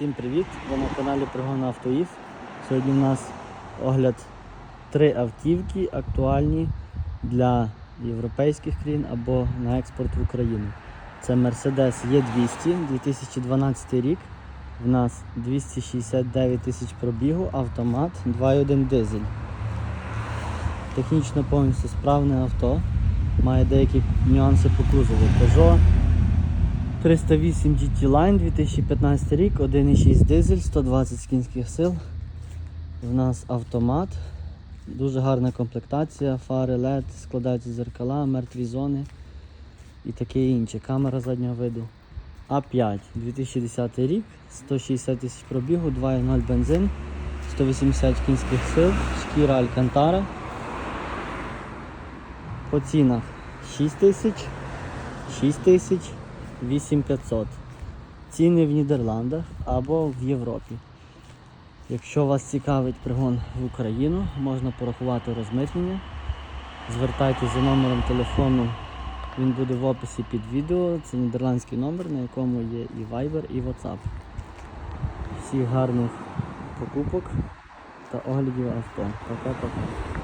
Всім привіт! Ви на каналі Пригона Автоїв. Сьогодні у нас огляд три автівки актуальні для європейських країн або на експорт в Україну. Це Mercedes E200 2012 рік. В нас 269 тисяч пробігу, автомат 2.1 дизель. Технічно повністю справне авто. Має деякі нюанси по кузову. Peugeot 308 GT Line 2015 рік, 1,6 дизель, 120 кінських сил. У нас автомат, дуже гарна комплектація, фари LED, складаються зеркала, мертві зони і таке інше. Камера заднього виду. А5 2010 рік, 160 тисяч пробігу, 2,0 бензин, 180 кінських сил, шкіра Алькантара. По цінах 6 тисяч, 6 тисяч. 8500. Ціни в Нідерландах або в Європі. Якщо вас цікавить пригон в Україну, можна порахувати розмитнення. Звертайтеся за номером телефону, він буде в описі під відео. Це нідерландський номер, на якому є і Viber, і WhatsApp. Всіх гарних покупок та оглядів авто. Пока-пока.